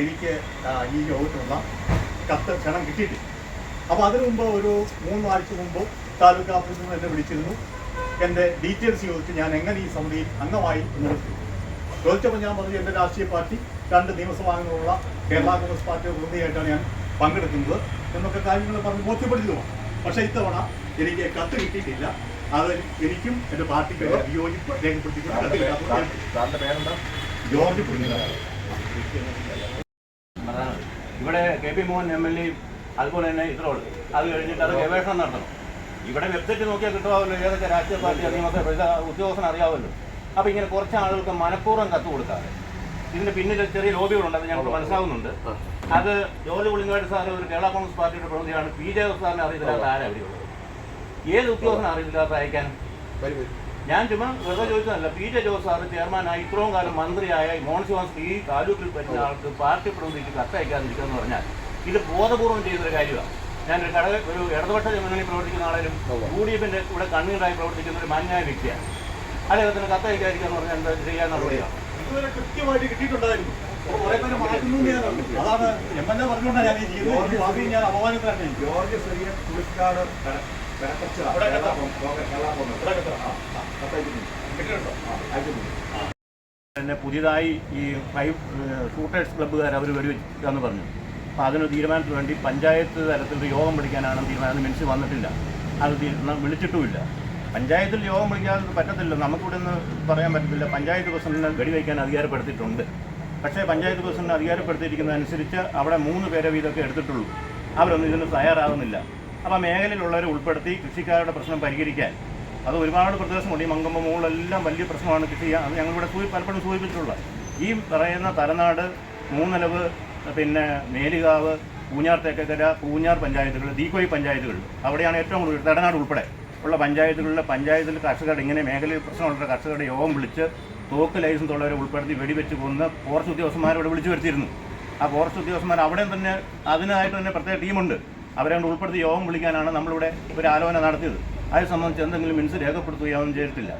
എനിക്ക് ഈ യോഗത്തിനുള്ള കത്ത് ക്ഷണം കിട്ടിയിട്ടില്ല. അപ്പോൾ അതിനു മുമ്പ് ഒരു മൂന്നാഴ്ച മുമ്പ് താലൂക്ക് ഓഫീസിൽ നിന്ന് എന്നെ വിളിച്ചിരുന്നു. എന്റെ ഡീറ്റെയിൽസ് ചോദിച്ച് ഞാൻ എങ്ങനെ ഈ സമിതിയിൽ അംഗമായി എന്ന് ചോദിച്ചപ്പോൾ ഞാൻ പറഞ്ഞു എന്റെ രാഷ്ട്രീയ പാർട്ടി രണ്ട് നിയമസഭാംഗങ്ങളുള്ള കേരള കോൺഗ്രസ് പാർട്ടിയുടെ പ്രതിനിധിയായിട്ടാണ് ഞാൻ പങ്കെടുക്കുന്നത്. എന്നൊക്കെ കാര്യങ്ങൾ പറഞ്ഞ് ബോധ്യപ്പെടുത്തിയതുമാണ് പക്ഷേ ഇത്തവണ എനിക്ക് കത്ത് കിട്ടിയിട്ടില്ല. അത് എനിക്കും എന്റെ പാർട്ടിക്ക് വിയോജിപ്പ് രേഖപ്പെടുത്തി ജോർജ് പുള്ളിനാണ് അതാണ് ഇവിടെ K P Mohan M L എയും അതുപോലെ തന്നെ ഇത്രോട് അത് കഴിഞ്ഞിട്ട് അത് ഗവേഷണം നടത്തണം. ഇവിടെ വെബ്സൈറ്റ് നോക്കിയാൽ കിട്ടുമാവല്ലോ ഏതൊക്കെ രാഷ്ട്രീയ പാർട്ടി അധികമൊക്കെ ഉദ്യോഗസ്ഥന് അറിയാമല്ലോ അപ്പോൾ ഇങ്ങനെ കുറച്ച് ആളുകൾക്ക് മനഃപൂർവം കത്ത് കൊടുക്കാതെ ഇതിന്റെ പിന്നിൽ ചെറിയ ലോബികളുണ്ട് അത് ഞങ്ങൾക്ക് മനസ്സിലാവുന്നുണ്ട്. അത് ജോലി പുളിങ്ങാട് സാറ് ഒരു കേരള കോൺഗ്രസ് പാർട്ടിയുടെ പ്രതിനിധിയാണ്. പി ജെ സാറിനെ അറിയത്തില്ലാത്ത ആരാണ് അവിടെയുള്ളത് ഏത് ഉദ്യോഗസ്ഥനെ അറിയത്തില്ലാത്ത അയക്കാൻ ഞാൻ ചുമ്മാ വെറുതെ ചോദിച്ചതല്ല. പി ജെ ജോസ് സാറ് ചെയർമാനായി ഇത്രയും കാലം മന്ത്രിയായ മോഹൻ ശിവാസ് ഈ താലൂക്കിൽ പറ്റുന്ന ആൾക്ക് പാർട്ടി പ്രതിനിധിക്ക് കത്തയക്കാതിരിക്കുക എന്ന് പറഞ്ഞാൽ ഇത് ബോധപൂർവം ചെയ്തൊരു കാര്യമാണ് ഞാനൊരു ഘടക ഒരു ഇടതുപക്ഷ മുന്നണി പ്രവർത്തിക്കുന്ന ആളായാലും യു ഡി എഫിന്റെ കൂടെ കണ്ണീരായി പ്രവർത്തിക്കുന്ന ഒരു മാന്യായ വ്യക്തിയാണ്. അദ്ദേഹത്തിന് കത്തയക്കാതിരിക്കുക എന്ന് പറഞ്ഞാൽ എന്താ ചെയ്യാൻ നടപടിയാണ് ഇതുവരെ കൃത്യമായിട്ട് കിട്ടിയിട്ടുണ്ടായിരുന്നു. അതാണ് എം എൽ എ പറഞ്ഞുകൊണ്ടാണ് ഞാൻ ഈ ചെയ്തത്. ഞാൻ അപമാനത്തിലാണ് ജോർജ് ചെറിയ പുളിക്കാട് തന്നെ പുതിയതായി ഈ ഫൈവ് ഷൂട്ടേഴ്സ് ക്ലബ്ബുകാർ അവർ വെടിവെക്കാന്ന് പറഞ്ഞു. അപ്പോൾ അതിന് തീരുമാനത്തിന് വേണ്ടി പഞ്ചായത്ത് തലത്തിൽ യോഗം വിളിക്കാനാണ് തീരുമാനം. മെൻസ് വന്നിട്ടില്ല. അത് വിളിച്ചിട്ടുമില്ല. പഞ്ചായത്തിൽ യോഗം വിളിക്കാതെ പറ്റത്തില്ല. നമുക്കിവിടെ നിന്ന് പറയാൻ പറ്റത്തില്ല. പഞ്ചായത്ത് പ്രസിഡന്റിനെ വെടിവെക്കാൻ അധികാരപ്പെടുത്തിയിട്ടുണ്ട്. പക്ഷേ പഞ്ചായത്ത് പ്രസിഡന്റ് അധികാരപ്പെടുത്തിയിരിക്കുന്നതനുസരിച്ച് അവിടെ മൂന്ന് പേരെ വീതമൊക്കെ എടുത്തിട്ടുള്ളൂ. അവരൊന്നും ഇതിന് തയ്യാറാകുന്നില്ല. അപ്പോൾ മേഖലയിലുള്ളവരെ ഉൾപ്പെടുത്തി കൃഷിക്കാരുടെ പ്രശ്നം പരിഹരിക്കാൻ. അത് ഒരുപാട് പ്രദേശമുണ്ട്. ഈ മങ്കമ്പ മുകളിലെല്ലാം വലിയ പ്രശ്നമാണ് കൃഷി ഞങ്ങളിവിടെ സൂചി പലപ്പോഴും സൂചിപ്പിച്ചിട്ടുള്ള. ഈ പറയുന്ന തലനാട് മൂന്നലവ് പിന്നെ മേലുകാവ് പൂഞ്ഞാർ തേക്കക്കര പൂഞ്ഞാർ പഞ്ചായത്തുകൾ ദീക്കോയി പഞ്ചായത്തുകൾ. അവിടെയാണ് ഏറ്റവും കൂടുതൽ തടനാട് ഉൾപ്പെടെ ഉള്ള പഞ്ചായത്തുകളിലെ പഞ്ചായത്തിൽ കർഷകരുടെ ഇങ്ങനെ മേഖലയിൽ പ്രശ്നമുള്ള കർഷകരുടെ യോഗം വിളിച്ച് തോക്ക് ലൈസൻസ് ഉള്ളവരെ ഉൾപ്പെടുത്തി വെടിവെച്ച് കൊന്ന് ഫോറസ്റ്റ് ഉദ്യോഗസ്ഥന്മാരെ ഇവിടെ വിളിച്ചു വരുത്തിയിരുന്നു. ആ ഫോറസ്റ്റ് ഉദ്യോഗസ്ഥന്മാർ അവിടെ തന്നെ അതിനായിട്ട് തന്നെ പ്രത്യേക ടീമുണ്ട്. അവരെ കൊണ്ട് ഉൾപ്പെടുത്തി യോഗം വിളിക്കാനാണ് നമ്മളിവിടെ ഒരു ആലോചന നടത്തിയത്. അത് സംബന്ധിച്ച് എന്തെങ്കിലും മിനിസ് രേഖപ്പെടുത്തുകയൊന്നും ചെയ്തിട്ടില്ല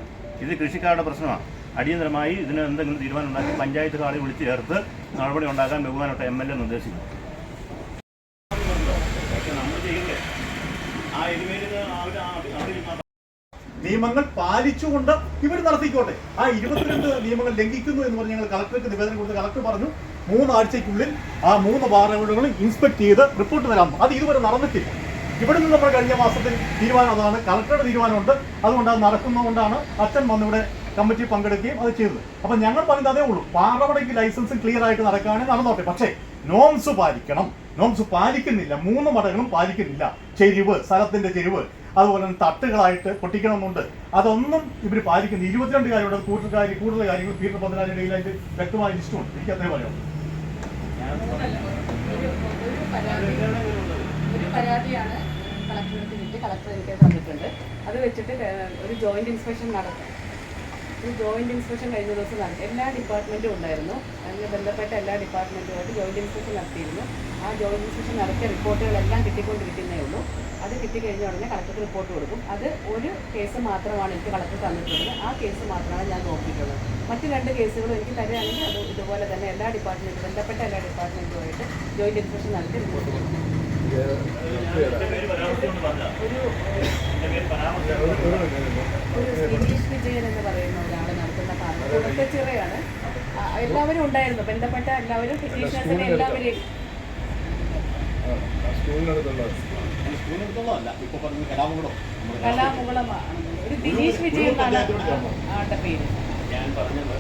ഇത് കൃഷിക്കാരുടെ പ്രശ്നമാണ്. അടിയന്തരമായി ഇതിന് എന്തെങ്കിലും തീരുമാനം ഉണ്ടാക്കി പഞ്ചായത്ത് കാളി വിളിച്ചു ചേർത്ത് നടപടി ഉണ്ടാക്കാൻ ബഹുമാനപ്പെട്ട എം എൽ എ നിർദ്ദേശിക്കുന്നു. നിയമങ്ങൾ പാലിച്ചുകൊണ്ട് ഇവർ നടത്തിക്കോട്ടെ. ആ ഇരുപത്തിരണ്ട് നിയമങ്ങൾ ലംഘിക്കുന്നു എന്ന് പറഞ്ഞ് ഞങ്ങൾ കളക്ടർക്ക് നിവേദനം കൊടുത്ത് കളക്ടർ പറഞ്ഞു. മൂന്നാഴ്ചയ്ക്കുള്ളിൽ ആ മൂന്ന് പാർലമെന്റുകളും ഇൻസ്പെക്ട് ചെയ്ത് റിപ്പോർട്ട് തരാം. അത് ഇതുവരെ നടന്നിട്ടില്ല. ഇവിടെ നിന്ന് നമ്മൾ കഴിഞ്ഞ മാസത്തിൽ തീരുമാനം അതാണ്. കളക്ടറുടെ തീരുമാനമുണ്ട്. അതുകൊണ്ട് അത് നടക്കുന്നതുകൊണ്ടാണ് അച്ഛൻ വന്നിവിടെ കമ്മിറ്റി പങ്കെടുക്കുകയും അത് ചെയ്തത്. അപ്പൊ ഞങ്ങൾ പറയുന്നത് അതേ ഉള്ളൂ. പാറവടയ്ക്ക് ലൈസൻസ് ക്ലിയർ ആയിട്ട് നടക്കുകയാണെങ്കിൽ നടന്നോട്ടെ. പക്ഷേ നോംസ് പാലിക്കണം. നോംസ് പാലിക്കുന്നില്ല. മൂന്ന് മടങ്ങളും പാലിക്കുന്നില്ല. ചെരിവ് സ്ഥലത്തിന്റെ ചെരിവ് അതുപോലെ തന്നെ തട്ടുകളായിട്ട് പൊട്ടിക്കണമെന്നുണ്ട്. അതൊന്നും ഇവർ പാലിക്കുന്നു ഇരുപത്തിരണ്ട് കാര്യമുണ്ട്. കൂട്ടുകാരി കൂടുതൽ കാര്യങ്ങൾ പീറ്റർ പതിനാലിന്റെ കയ്യിലായിട്ട് വ്യക്തമായ ലിസ്റ്റുണ്ട് എനിക്ക് അത്രേ പറയാം ഒരു പരാതി ഒരു പരാതിയാണ് കളക്ടറേറ്റ് കിട്ടി. കളക്ടർ എനിക്ക് തന്നിട്ടുണ്ട്. അത് വെച്ചിട്ട് ഒരു ജോയിന്റ് ഇൻസ്പെക്ഷൻ നടത്തും. ഒരു ജോയിന്റ് ഇൻസ്പെക്ഷൻ കഴിഞ്ഞ ദിവസം നടത്തി എല്ലാ ഡിപ്പാർട്ട്മെന്റും ഉണ്ടായിരുന്നു. അതിന് ബന്ധപ്പെട്ട എല്ലാ ഡിപ്പാർട്ട്മെന്റുമായിട്ട് ജോയിന്റ് ഇൻസ്പെക്ഷൻ നടത്തിയിരുന്നു. ആ ജോയിന്റ് ഇൻസ്പെക്ഷൻ നടത്തിയ റിപ്പോർട്ടുകളെല്ലാം കിട്ടിക്കൊണ്ടിരിക്കുന്നേ ഉള്ളൂ. അത് കിട്ടിക്കഴിഞ്ഞ ഉടനെ കളക്ടർക്ക് റിപ്പോർട്ട് കൊടുക്കും. അത് ഒരു കേസ് മാത്രമാണ് എനിക്ക് കളക്ടർ തന്നിട്ടുള്ളത്. ആ കേസ് മാത്രമാണ് ഞാൻ നോക്കിയിട്ടുള്ളത്. മറ്റ് രണ്ട് കേസുകളും എനിക്ക് തരികയാണെങ്കിൽ അത് ഇതുപോലെ തന്നെ എല്ലാ ഡിപ്പാർട്ട്മെന്റും ബന്ധപ്പെട്ട എല്ലാ ഡിപ്പാർട്ട്മെന്റുമായിട്ട് ജോയിന്റ് ഇൻസ്പെക്ഷൻ നടത്തി റിപ്പോർട്ട് കൊടുക്കും. ഒരു ദിനേശ് വിജയൻ എന്ന് പറയുന്ന ഒരാൾ നടത്തുന്ന ആ, എല്ലാവരും ഉണ്ടായിരുന്നു ബന്ധപ്പെട്ട എല്ലാവരും ടീച്ചേഴ്സിനെ എല്ലാവരെയും കലാമുകളമാണ് ഒരു ദിനീഷ് വിജയൻ എന്നാണ് ആളുടെ പേര് ഞാൻ പറഞ്ഞത്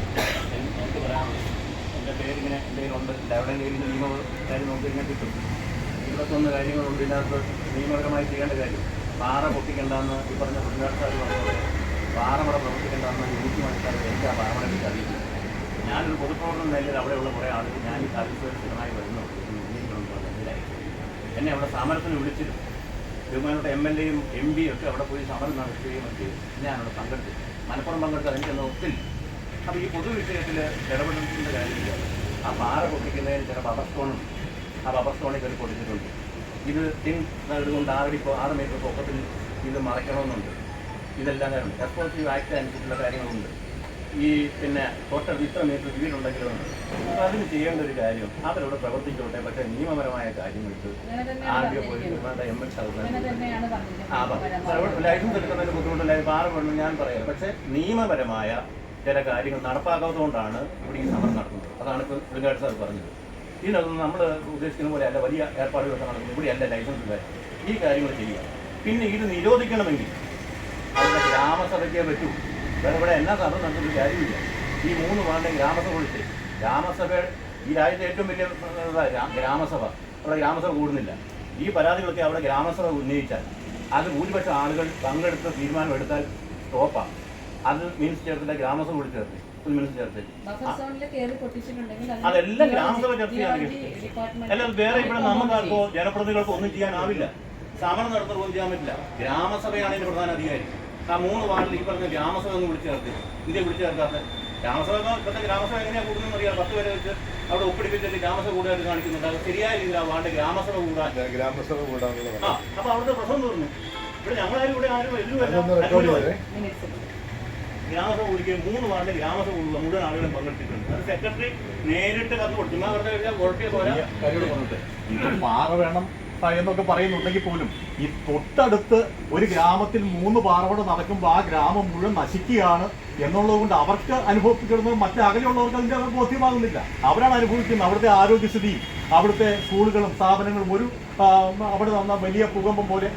എനിക്ക് പറയാനുള്ളത് എന്റെ പേരിങ്ങനെ എന്തെങ്കിലും ഉണ്ട് എവിടെയെങ്കിലും നിയമം നോക്കി കഴിഞ്ഞാൽ കിട്ടും ഇരുപത്തൊന്ന് കാര്യങ്ങളുണ്ട്. ഇതിനകത്ത് നിയമപരമായി ചെയ്യേണ്ട കാര്യം പാറ പൊട്ടിക്കണ്ടെന്ന് ഈ പറഞ്ഞ പുള്ളിനാട് പറഞ്ഞത് പാറ അവിടെ പ്രവർത്തിക്കേണ്ടെന്ന് എനിക്ക് മനസ്സിലാക്കി എനിക്ക് ആ പാറ പറ്റി അറിയില്ല. ഞാനൊരു പൊതുപ്രവർത്തനം നിലയിൽ അവിടെയുള്ള കുറേ ആളുകൾ ഞാൻ ഈ സ്ഥിരമായി വരുന്നു. എന്നെ അവിടെ സമരത്തിന് വിളിച്ചിരുന്നു. ബഹുമാനോട്ട് എം എൽ എയും എം പിയും ഒക്കെ അവിടെ പോയി സമരം നടത്തുകയും ചെയ്തു. ഞാൻ അവിടെ പങ്കെടുത്തു. മലപ്പുറം പങ്കെടുത്ത് എനിക്കൊന്നും ഒത്തില്ല അപ്പോൾ ഈ പൊതു വിഷയത്തിൽ ഇടപെടുന്നതിന്റെ കാര്യമില്ല. ആ പാറ പൊട്ടിക്കുന്നതിന് ചില സ്റ്റോണും ആ റബ്ബർ സ്റ്റോണിൽ കയറി പൊട്ടിച്ചിട്ടുണ്ട്. ഇത് തിൻ ഇതുകൊണ്ട് ആറടി ഇപ്പോൾ ആറ് മീറ്റർ പൊക്കത്തിൽ ഇത് മറയ്ക്കണമെന്നുണ്ട്. ഇതെല്ലാം കാര്യമുണ്ട് റെസ്പോൺസീവ് ആക്ട് അനുസരിച്ചുള്ള കാര്യങ്ങളുണ്ട്. ഈ പിന്നെ തൊട്ടടുത്ത് ഇത്ര മീറ്റർ വീടുണ്ടെങ്കിലും അപ്പോൾ അതിന് ചെയ്യേണ്ട ഒരു കാര്യം അവരവിടെ പ്രവർത്തിച്ചോട്ടെ പക്ഷേ നിയമപരമായ കാര്യങ്ങൾക്ക് അങ്ങനെ ആർ തന്നെയാണ് ഡി ഒ പറഞ്ഞിരിക്കുന്നത്. വേണ്ട എം എൽ അങ്ങനെ തന്നെയാണ് ആ പറഞ്ഞിരിക്കുന്നത് ലൈസൻസ് എടുക്കുന്നതിന് ബുദ്ധിമുട്ടില്ല. ആറ് വേണം ഞാൻ പറയാം. പക്ഷേ നിയമപരമായ ചില കാര്യങ്ങൾ നടപ്പാക്കാത്തതുകൊണ്ടാണ് ഇവിടെ ഈ സമരം നടക്കുന്നത്. അതാണ് ഇപ്പോൾ പുള്ളിക്കാട് സാർ പറഞ്ഞത്. ഇതിനൊന്നും നമ്മൾ ഉദ്ദേശിക്കുന്ന പോലെ അല്ല വലിയ ഏർപ്പാടുകളൊക്കെ നടക്കുന്നത് ഇവിടെയല്ല ലൈസൻസ് കാര്യം ഈ കാര്യങ്ങൾ ചെയ്യുക. പിന്നെ ഇത് നിരോധിക്കണമെങ്കിൽ അവിടെ ഗ്രാമസഭയ്ക്കേ പറ്റൂ. വേറെ ഇവിടെ എന്നാ സഭ നടന്നിട്ട് കാര്യമില്ല ഈ മൂന്ന് വാർഡിലെ ഗ്രാമസഭ വിളിച്ച് ഗ്രാമസഭ ഈ രാജ്യത്തെ ഏറ്റവും വലിയ ഗ്രാമസഭ. അവിടെ ഗ്രാമസഭ കൂടുന്നില്ല. ഈ പരാതികളൊക്കെ അവിടെ ഗ്രാമസഭ ഉന്നയിച്ചാൽ അത് ഭൂരിപക്ഷം ആളുകൾ പങ്കെടുത്ത് തീരുമാനമെടുത്താൽ സ്റ്റോപ്പാണ് അത് മീൻസ് ചേർത്തില്ല ഗ്രാമസഭ വിളിച്ചു ചേർത്ത്. അതെല്ലാം ഗ്രാമസഭ ചർച്ച ചെയ്യാൻ ഡിപ്പാർട്ട്മെന്റ് അല്ല വേറെ ഇവിടെ നമുക്കാർക്കോ ജനപ്രതിനിധികൾക്കോ ഒന്നും ചെയ്യാനാവില്ല. സമരം നടത്തുന്നതൊന്നും ചെയ്യാൻ പറ്റില്ല. ഗ്രാമസഭയാണ് ഇതിന്റെ പ്രധാന അധികാരി. ആ മൂന്ന് വാർഡിൽ ഈ പറഞ്ഞ ഗ്രാമസഭ ഒന്ന് വിളിച്ചു ചേർത്ത് ഇന്ത്യ വിളിച്ചു ചേർക്കാത്ത ഗ്രാമസഭ എന്ന് ഇപ്പോഴത്തെ ഗ്രാമസഭ എങ്ങനെയാണ് കൂടുന്നതെന്ന് അറിയാം. പത്ത് പേരെ വെച്ച് അവിടെ ഒപ്പിടിപ്പിച്ചിട്ട് ഗ്രാമസഭ കൂടുതലായിട്ട് കാണിക്കുന്നുണ്ട്. അത് ശരിയായ രീതിയിൽ ആ വാർഡ് ഗ്രാമസഭ കൂടാൻ ഗ്രാമസഭ കൂടാ ആ അപ്പൊ അവിടുത്തെ പ്രശ്നം തീർന്നു ഇവിടെ ഞങ്ങളാരും ഇവിടെ ആരും അതൊന്ന് റെക്കോർഡ് എല്ലാം ചെയ്തേ മിനിറ്റ്സ് ഗ്രാമസഭ വിളിക്കുകയും മൂന്ന് വാർഡിലെ ഗ്രാമസഭ ഉള്ള മുഴുവൻ ആളുകളും പങ്കെടുത്തിട്ടുണ്ട്. അത് സെക്രട്ടറി നേരിട്ട് കത്ത് കൊടുത്തു കഴിഞ്ഞാൽ കുഴപ്പമില്ല പോരാ. പാറ വേണം. എന്നൊക്കെ പറയുന്നുണ്ടെങ്കിൽ പോലും ഈ തൊട്ടടുത്ത് ഒരു ഗ്രാമത്തിൽ മൂന്ന് പാറവട നടക്കുമ്പോൾ ആ ഗ്രാമം മുഴുവൻ നശിക്കുകയാണ് എന്നുള്ളത് കൊണ്ട് അവർക്ക് അനുഭവപ്പെടുന്നത് മറ്റേ അകലെയുള്ളവർക്ക് അവർ ബോധ്യമാകുന്നില്ല. അവരാണ് അനുഭവിക്കുന്നത്. അവിടുത്തെ ആരോഗ്യസ്ഥിതിയും അവിടുത്തെ സ്കൂളുകളും സ്ഥാപനങ്ങളും ഒരു അവിടെ വന്ന വലിയ ഭൂകമ്പം പോലെ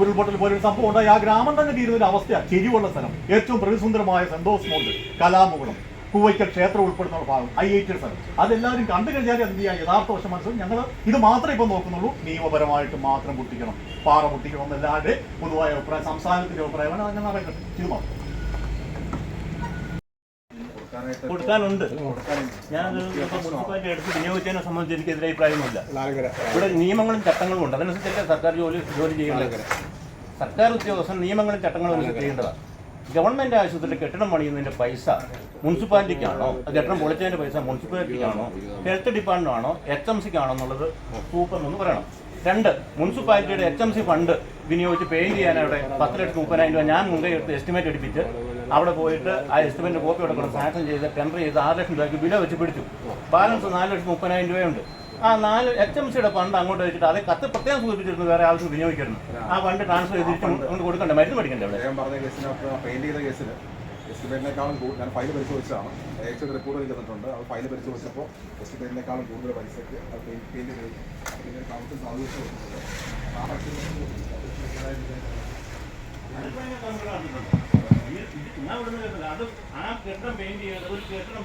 ഉരുൾപൊട്ടൽ പോലെ ഒരു സംഭവം ഉണ്ടായി. ആ ഗ്രാമം തന്നെ തീരുന്ന ഒരു അവസ്ഥയാണ് ചെരിവുള്ള സ്ഥലം. ഏറ്റവും പ്രതിസുന്ദരമായ സന്തോഷമുണ്ട് മോണ്ട് കലാമുകുളം കൂവയ്ക്കൽ ക്ഷേത്രം ഉൾപ്പെടുന്ന ഭാഗം ഐ ഐ ടി സ്ഥലം അതെല്ലാവരും കണ്ടു കഴിഞ്ഞാൽ എന്ത് ചെയ്യാം? യഥാർത്ഥ വശം മനസ്സിലും ഞങ്ങൾ ഇത് മാത്രമേ ഇപ്പം നോക്കുന്നുള്ളൂ. നിയമപരമായിട്ട് മാത്രം പൊട്ടിക്കണം. പാറ പൊട്ടിക്കണം എന്നല്ലാതെ പൊതുവായ അഭിപ്രായം സംസ്ഥാനത്തിന്റെ അഭിപ്രായമാണ് അങ്ങനെ നടക്കട്ടെ. ഇത് മാത്രം. കൊടുക്കാനുണ്ട്. ഞാനത് ഇപ്പം മുനിസിപ്പാലിറ്റി എടുത്ത് വിനിയോഗിച്ചതിനെ സംബന്ധിച്ച് എനിക്ക് എതിരെ അഭിപ്രായമൊന്നുമില്ല. ഇവിടെ നിയമങ്ങളും ചട്ടങ്ങളും ഉണ്ട് അതനുസരിച്ചല്ലേ സർക്കാർ ജോലി ജോലി ചെയ്യേണ്ടത്? സർക്കാർ ഉദ്യോഗസ്ഥൻ നിയമങ്ങളും ചട്ടങ്ങളും അനുസരിച്ച് ചെയ്യേണ്ടതാണ് ഗവൺമെന്റ് ആശുപത്രിയിൽ കെട്ടിടം പണിയുന്നതിന്റെ പൈസ മുനിസിപ്പാലിറ്റിക്കാണോ? കെട്ടിടം പൊളിച്ചതിന്റെ പൈസ മുനിസിപ്പാലിറ്റിക്കാണോ? ഹെൽത്ത് ഡിപ്പാർട്ട്മെന്റ് ആണോ എച്ച് എം സിക്കാണോ എന്നുള്ളത് സൂപ്പർ എന്ന് പറയണം. രണ്ട് മുനിസിപ്പാലിറ്റിയുടെ എച്ച് എം സി ഫണ്ട് വിനിയോഗിച്ച് പെയിന്റ് ചെയ്യാൻ അവിടെ പത്ത് ലക്ഷത്തി മുപ്പതിനായിരം രൂപ ഞാൻ മുൻകൈ എടുത്ത് എസ്റ്റിമേറ്റ് എടുപ്പിച്ച് അവിടെ പോയിട്ട് ആ എസ്റ്റിമേറ്റിന്റെ കോപ്പി എടുക്കണം സാങ്ഷൻ ചെയ്ത് ടെൻഡർ ചെയ്ത് ആറ് ലക്ഷം രൂപയ്ക്ക് വില വെച്ച് പിടിച്ചു. ബാലൻസ് നാല് ലക്ഷത്തി മുപ്പതിനായിരം രൂപയുണ്ട്. ആ നാല് എച്ച് എം സിയുടെ ഫണ്ട് അങ്ങോട്ട് വെച്ചിട്ട് അതേ കത്ത് പ്രത്യേകം സൂചിപ്പിച്ചിരുന്നു വേറെ ആൾക്ക് വിനിയോഗിക്കണം. ആ ഫണ്ട് ട്രാൻസ്ഫർ ചെയ്തിട്ട് അങ്ങോട്ട് കൊടുക്കണ്ടേ മരുന്ന് മേടിക്കണ്ടേ അവിടെ? അദ്ദേഹം പറഞ്ഞ കേസിനകത്ത് പെയിന്റ് ചെയ്ത കേസിൽ എസ്റ്റിമേറ്റിനേക്കാളും കൂടുതൽ ഞാൻ ഫയൽ പരിശോധിച്ചതാണ്. ഏകദേശം റിപ്പോർട്ട് എനിക്ക് തന്നിട്ടുണ്ട് അത് ഫയൽ പരിശോധിച്ചപ്പോൾ എസ്റ്റിമേറ്റിനേക്കാളും കൂടുതൽ പൈസയ്ക്ക് അത് പെയിന്റ് ചെയ്തു പിന്നെ കൗൺസിൽ സാധിച്ചു ഞാൻ അത് ആ കെട്ടിടം പെയിന്റ് ചെയ്ത് ഒരു കെട്ടിടം